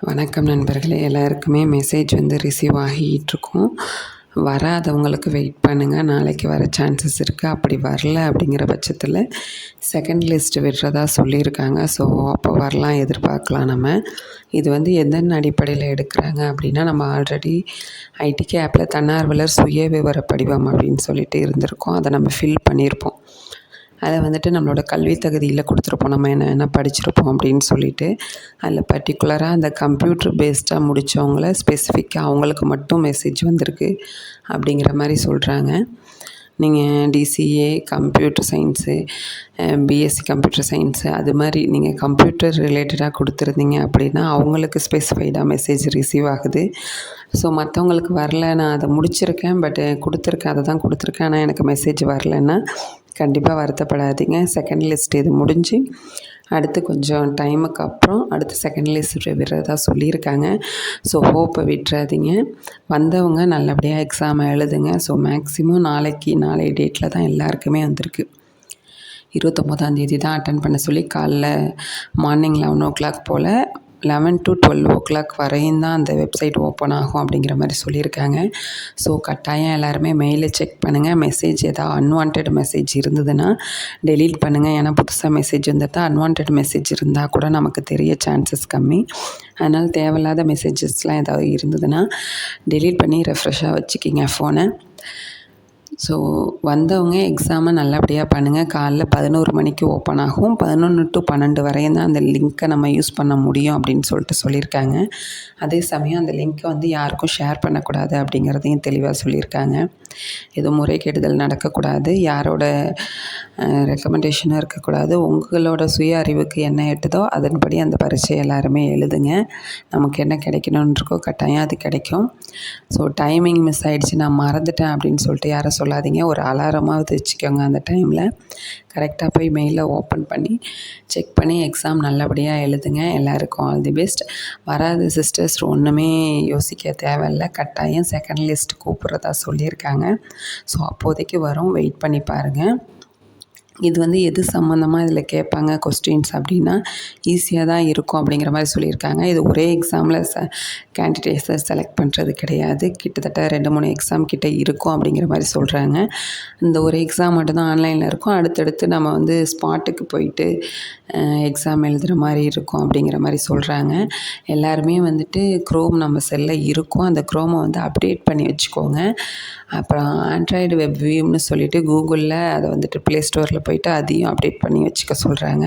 வணக்கம் நண்பர்களே. எல்லாருக்குமே மெசேஜ் வந்து ரிசீவ் ஆகிட்டுருக்கோம். வராதவங்களுக்கு வெயிட் பண்ணுங்கள் நாளைக்கு வர சான்சஸ் இருக்குது அப்படி வரல அப்படிங்கிற பட்சத்தில் செகண்ட் லிஸ்ட் விடுறதா சொல்லியிருக்காங்க. ஸோ அப்போ வரலாம் எதிர்பார்க்கலாம் நம்ம. இது வந்து எந்தெந்த அடிப்படையில் எடுக்கிறாங்க அப்படின்னா நம்ம ஆல்ரெடி ஐடி ஆப்பில் தன்னார்வலர் சுய விவர படிவம் அப்படின்னு சொல்லிட்டு இருந்திருக்கோம். அதை நம்ம ஃபில் பண்ணியிருப்போம். அதை வந்துட்டு நம்மளோட கல்வி தகுதியில் கொடுத்துருப்போம். நம்ம என்ன என்ன படிச்சிருப்போம் அப்படின்னு சொல்லிட்டு அதில் பர்டிகுலராக அந்த கம்ப்யூட்ரு பேஸ்டாக முடித்தவங்கள ஸ்பெசிஃபிக்காக அவங்களுக்கு மட்டும் மெசேஜ் வந்திருக்கு அப்படிங்கிற மாதிரி சொல்கிறாங்க நீங்கள் DCA computer science BSc computer science அது மாதிரி நீங்கள் கம்ப்யூட்டர் ரிலேட்டடாக கொடுத்துருந்தீங்க அப்படின்னா அவங்களுக்கு ஸ்பெசிஃபைடாக மெசேஜ் ரிசீவ் ஆகுது. ஸோ மற்றவங்களுக்கு வரல நான் அதை முடிச்சிருக்கேன் பட்டு கொடுத்துருக்கேன் அதை தான் கொடுத்துருக்கேன் ஆனால் எனக்கு மெசேஜ் வரலன்னா கண்டிப்பாக வருத்தப்படாதீங்க. செகண்ட் லிஸ்ட் இது முடிஞ்சு. அடுத்து கொஞ்சம் டைமுக்கு அப்புறம் அடுத்து செகண்ட் லிஸ்ட் விடுறதா சொல்லியிருக்காங்க. ஸோ ஹோப்பை விட்டுறாதீங்க. வந்தவங்க நல்லபடியாக எக்ஸாம் எழுதுங்க. ஸோ மேக்ஸிமம் நாளைக்கு நாளைய டேட்டில் தான் எல்லாருக்குமே வந்திருக்கு. இருபத்தொம்போதாந்தேதி தான் அட்டன் பண்ண சொல்லி காலைல மார்னிங் லெவன் ஓ கிளாக் போல் eleven to twelve o'clock வரையும் தான் அந்த வெப்சைட் ஓப்பன் ஆகும் அப்படிங்கிற மாதிரி சொல்லியிருக்காங்க. ஸோ கட்டாயம் எல்லாருமே மெயிலை செக் பண்ணுங்கள் மெசேஜ் எதாவது அன்வான்ட் மெசேஜ் இருந்ததுன்னா டெலீட் பண்ணுங்கள் ஏன்னா புதுசாக மெசேஜ் வந்துட்டு அன்வான்ட் மெசேஜ் இருந்தால் கூட நமக்கு தெரிய சான்சஸ் கம்மி. அதனால் தேவையில்லாத மெசேஜஸ்லாம் ஏதாவது இருந்ததுன்னா டெலீட் பண்ணி ரெஃப்ரெஷ்ஷாக வச்சுக்கிங்க ஃபோனை ஸோ வந்தவங்க எக்ஸாமை நல்லபடியாக பண்ணுங்கள் காலைல பதினோரு மணிக்கு ஓப்பன் ஆகும். பதினொன்று டு பன்னெண்டு வரையும் தான் அந்த லிங்க்கை நம்ம யூஸ் பண்ண முடியும் அப்படின்னு சொல்லிட்டு சொல்லியிருக்காங்க. அதே சமயம் அந்த லிங்க்கை வந்து யாருக்கும் ஷேர் பண்ணக்கூடாது அப்படிங்கிறதையும் தெளிவாக சொல்லியிருக்காங்க. எதுவும் முறைகேடுதல் நடக்கக்கூடாது. யாரோட ரெக்கமெண்டேஷனும் இருக்கக்கூடாது. உங்களோட சுய அறிவுக்கு என்ன எட்டுதோ அதன்படி அந்த பரீட்சை எல்லாருமே எழுதுங்க. நமக்கு என்ன கிடைக்கணுன்னு இருக்கோ கட்டாயம் அது கிடைக்கும். ஸோ டைமிங் மிஸ் ஆகிடுச்சு நான் மறந்துட்டேன் அப்படின்னு சொல்லிட்டு யாரும் சொல்லாதீங்க. ஒரு அலாரமாக வச்சுக்கோங்க அந்த டைமில் கரெக்டாக போய் மெயிலை ஓப்பன் பண்ணி செக் பண்ணி எக்ஸாம் நல்லபடியாக எழுதுங்க. எல்லாருக்கும் ஆல் தி பெஸ்ட் வராது சிஸ்டர்ஸ் ஒன்றுமே யோசிக்க தேவையில்லை. கட்டாயம் செகண்ட் லிஸ்ட் கூப்பிட்றதா சொல்லியிருக்காங்க. ஸோ அப்போதைக்கு வரும். வெயிட் பண்ணி பாருங்கள் இது வந்து எது சம்மந்தமாக இதில் கேட்பாங்க கொஸ்டின்ஸ் அப்படின்னா ஈஸியாக தான் இருக்கும் அப்படிங்கிற மாதிரி சொல்லியிருக்காங்க. இது ஒரே எக்ஸாமில் ச கேண்டிடேட்ஸை செலக்ட் பண்ணுறது கிடையாது. கிட்டத்தட்ட ரெண்டு மூணு எக்ஸாம் கிட்டே இருக்கும் அப்படிங்கிற மாதிரி சொல்கிறாங்க இந்த ஒரு எக்ஸாம் மட்டும்தான் ஆன்லைனில் இருக்கும். அடுத்தடுத்து நம்ம வந்து ஸ்பாட்டுக்கு போயிட்டு எக்ஸாம் எழுதுகிற மாதிரி இருக்கும் அப்படிங்கிற மாதிரி சொல்கிறாங்க எல்லாருமே வந்துட்டு க்ரோம் நம்ம செல்லில் இருக்கும். அந்த க்ரோமை வந்து அப்டேட் பண்ணி வச்சுக்கோங்க. அப்புறம் ஆண்ட்ராய்டு வெப் வியூம்னு சொல்லிவிட்டு கூகுளில் அதை வந்துட்டு ப்ளே ஸ்டோரில் போயிட்டு அதையும் அப்டேட் பண்ணி வச்சுக்க சொல்கிறாங்க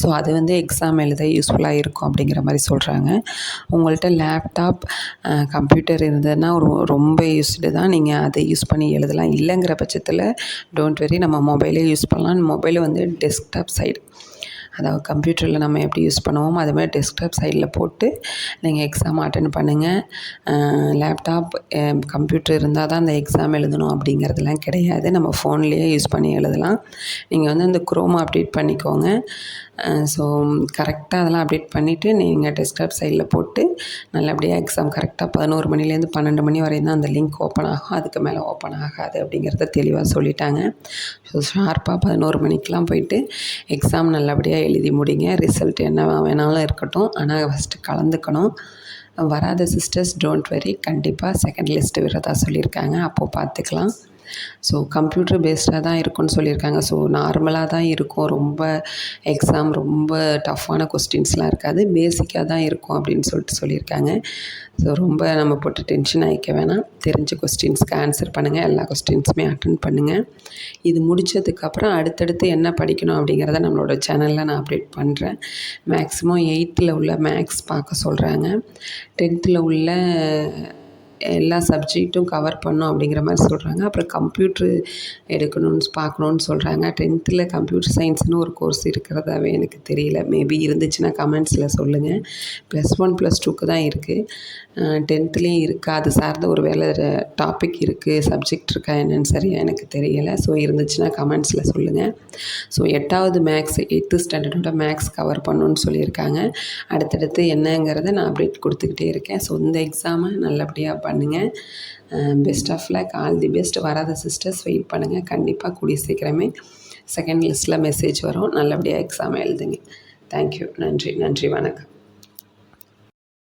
ஸோ அது வந்து எக்ஸாம் எழுத யூஸ்ஃபுல்லாக இருக்கும் அப்படிங்கிற மாதிரி சொல்கிறாங்க உங்கள்கிட்ட லேப்டாப் கம்ப்யூட்டர் இருந்ததுன்னா ஒரு ரொம்ப யூஸ்டு தான். நீங்கள் அதை யூஸ் பண்ணி எழுதலாம். இல்லைங்கிற பட்சத்தில் டோன்ட் வெரி நம்ம மொபைலே யூஸ் பண்ணலாம். மொபைல் வந்து டெஸ்க்டாப் சைடு அதாவது கம்ப்யூட்டரில் நம்ம எப்படி யூஸ் பண்ணுவோமோ அது மாதிரி டெஸ்க்டாப் சைடில் போட்டு நீங்கள் எக்ஸாம் அட்டன் பண்ணுங்கள் லேப்டாப் கம்ப்யூட்டர் இருந்தால் தான் அந்த எக்ஸாம் எழுதணும் அப்படிங்கிறதுலாம் கிடையாது. நம்ம ஃபோன்லேயே யூஸ் பண்ணி எழுதலாம். நீங்கள் வந்து அந்த குரோம் அப்டேட் பண்ணிக்கோங்க. ஸோ கரெக்டாக அதெல்லாம் அப்டேட் பண்ணிவிட்டு நீங்கள் டெஸ்க்டாப் சைடில் போட்டு நல்லபடியாக எக்ஸாம் கரெக்டாக பதினோரு மணிலேருந்து பன்னெண்டு மணி வரையும் தான் அந்த லிங்க் ஓப்பன் ஆகும். அதுக்கு மேலே ஓப்பன் ஆகாது அப்படிங்கிறத தெளிவாக சொல்லிட்டாங்க. ஸோ ஷார்ப்பாக பதினோரு மணிக்கெலாம் போயிட்டு எக்ஸாம் நல்லபடியாக எழுதி முடிங்க. ரிசல்ட் என்ன வேணாலும் இருக்கட்டும். ஆனால் ஃபஸ்ட்டு கலந்துக்கணும். வராத சிஸ்டர்ஸ் டோன்ட் வெரி கண்டிப்பாக செகண்ட் லிஸ்ட்டு விடுறதா சொல்லியிருக்காங்க. அப்போது பார்த்துக்கலாம். ஸோ கம்ப்யூட்டர் பேஸ்டாக தான் இருக்கும்னு சொல்லியிருக்காங்க. ஸோ நார்மலாக தான் இருக்கும். ரொம்ப எக்ஸாம் ரொம்ப டஃப்பான கொஸ்டின்ஸ்லாம் இருக்காது. பேசிக்காக தான் இருக்கும் அப்படின்னு சொல்லிட்டு சொல்லியிருக்காங்க. ஸோ ரொம்ப நம்ம போட்டு டென்ஷன் ஆகிக்க வேணாம். தெரிஞ்ச கொஸ்டின்ஸ்க்கு ஆன்சர் பண்ணுங்கள் எல்லா கொஸ்டின்ஸுமே அட்டன் பண்ணுங்கள் இது முடித்ததுக்கப்புறம் அடுத்தடுத்து என்ன படிக்கணும் அப்படிங்கிறத நம்மளோட சேனலில் நான் அப்டேட் பண்ணுறேன் மேக்ஸிமம் எயித்தில் உள்ள மேக்ஸ் பார்க்க சொல்கிறாங்க டென்த்தில் உள்ள எல்லா சப்ஜெக்ட்டும் கவர் பண்ணும் அப்படிங்கிற மாதிரி சொல்கிறாங்க அப்புறம் கம்ப்யூட்ரு எடுக்கணும்னு பார்க்கணுன்னு சொல்கிறாங்க டென்த்தில் கம்ப்யூட்டர் சயின்ஸ்னு ஒரு கோர்ஸ் இருக்கிறதாவே எனக்கு தெரியல. மேபி இருந்துச்சுன்னா கமெண்ட்ஸில் சொல்லுங்கள் ப்ளஸ் ஒன் ப்ளஸ் டூக்கு தான் இருக்குது டென்த்துலேயும் இருக்கா? அது சார்ந்த ஒரு வேலை டாபிக் இருக்குது சப்ஜெக்ட் இருக்கா என்னென்னு சரியாக எனக்கு தெரியலை. ஸோ இருந்துச்சுன்னா கமெண்ட்ஸில் சொல்லுங்கள் ஸோ எட்டாவது மேக்ஸ் எயித்து ஸ்டாண்டர்டோட மேக்ஸ் கவர் பண்ணணுன்னு சொல்லியிருக்காங்க. அடுத்தடுத்து என்னங்கிறத நான் அப்டேட் கொடுத்துக்கிட்டே இருக்கேன். ஸோ இந்த எக்ஸாமை நல்லபடியாக பண்ணுங்கள் best of luck all the best வராத சிஸ்டர்ஸ் வெயிட் பண்ணுங்கள் கண்டிப்பாக கூடிய சீக்கிரமே செகண்ட் லிஸ்ட்டில் மெசேஜ் வரும். நல்லபடியாக எக்ஸாம் எழுதுங்க. தேங்க்யூ நன்றி நன்றி வணக்கம்.